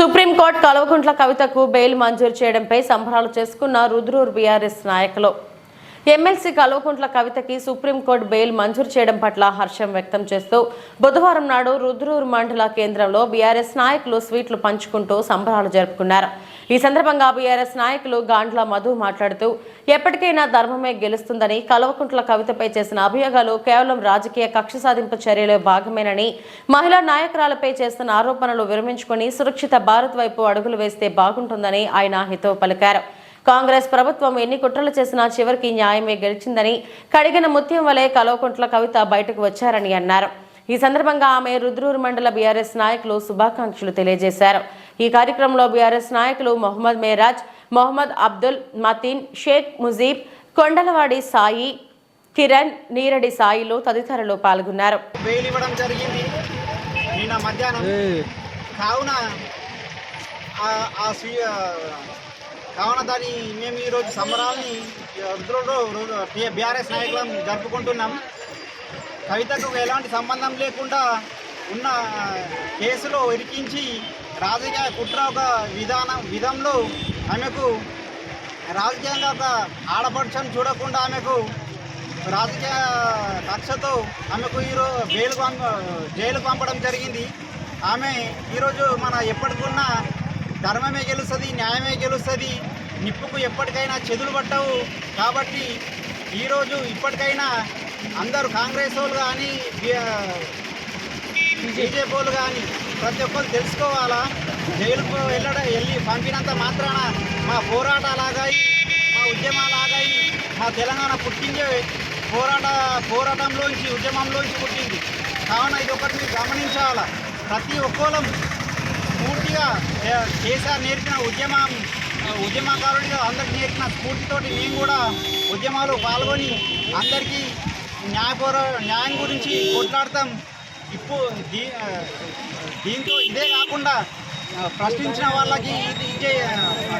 Supreme court Kalvakuntla కవితకు bail మంజూరు చేయడంపై సంబరాలు చేసుకున్న రుద్రూర్ బీఆర్ఎస్ నాయకులు. ఎమ్మెల్సీ కల్వకుంట్ల కవితకి సుప్రీంకోర్టు బెయిల్ మంజూరు చేయడం పట్ల హర్షం వ్యక్తం చేస్తూ బుధవారం నాడు రుద్రూర్ మండల కేంద్రంలో బీఆర్ఎస్ నాయకులు స్వీట్లు పంచుకుంటూ సంబరాలు జరుపుకున్నారు. ఈ సందర్భంగా బీఆర్ఎస్ నాయకులు గాండ్ల మధు మాట్లాడుతూ ఎప్పటికైనా ధర్మమే గెలుస్తుందని కల్వకుంట్ల కవితపై చేసిన అభియోగాలు కేవలం రాజకీయ కక్ష సాధింపు చర్యలో భాగమేనని మహిళా నాయకురాలపై చేస్తున్న ఆరోపణలు విరమించుకొని సురక్షిత భారత్ వైపు అడుగులు వేస్తే బాగుంటుందని ఆయన హితవు పలికారు. కాంగ్రెస్ ప్రభుత్వం ఎన్ని కుట్రలు చేసినా చివరికి న్యాయమే గెలిచిందని కడిగిన ముత్యం వలె కల్వకుంట్ల కవిత బయటకు వచ్చారని అన్నారు. ఈ సందర్భంగా ఆమె రుద్రూరు మండల బీఆర్ఎస్ నాయకులు శుభాకాంక్షలు తెలియజేశారు. ఈ కార్యక్రమంలో బీఆర్ఎస్ నాయకులు మొహమ్మద్ మేరాజ్ మొహమ్మద్ అబ్దుల్ మతీన్ షేక్ ముజీబ్ కొండలవాడి సాయి కిరణ్ నీరడి సాయిలు తదితరులు పాల్గొన్నారు. కావున కావున దాని మేము ఈరోజు సంబరాల్ని రుద్రుడు బీఆర్ఎస్ నాయకులం జరుపుకుంటున్నాం. కవితకు ఎలాంటి సంబంధం లేకుండా ఉన్న కేసులో ఇరికించి రాజకీయ కుట్ర ఒక విధానం విధంలో ఆమెకు రాజకీయంగా ఒక ఆడపడుచని చూడకుండా ఆమెకు రాజకీయ కక్షతో ఆమెకు ఈరోజు జైలు పంప జైలు పంపడం జరిగింది. ఆమె ఈరోజు మన ఎప్పటికున్న ధర్మమే గెలుస్తుంది న్యాయమే గెలుస్తుంది. నిప్పుకు ఎప్పటికైనా చెదులు పట్టవు. కాబట్టి ఈరోజు ఇప్పటికైనా అందరూ కాంగ్రెస్ వాళ్ళు కానీ బీజేపీ వాళ్ళు కానీ ప్రతి ఒక్కరు తెలుసుకోవాలా? జైలుకు వెళ్ళడం వెళ్ళి పంపినంత మాత్రాన మా పోరాటాలాగాయి మా ఉద్యమాలాగాయి మా తెలంగాణ పుట్టిందే పోరాట పోరాటంలోంచి ఉద్యమంలోంచి పుట్టింది. కావున ఇది ఒకటి మీరు గమనించాలా? ప్రతి ఒక్కరం పూర్తిగా కేసీఆర్ నేర్పిన ఉద్యమం ఉద్యమకారుడిగా అందరికి నేర్పిన స్ఫూర్తితోటి మేము కూడా ఉద్యమాలు పాల్గొని అందరికీ న్యాయపోర న్యాయం గురించి కొట్లాడతాం. ఇప్పుడు దీ దీంతో ఇదే కాకుండా ప్రశ్నించిన వాళ్ళకి ఇది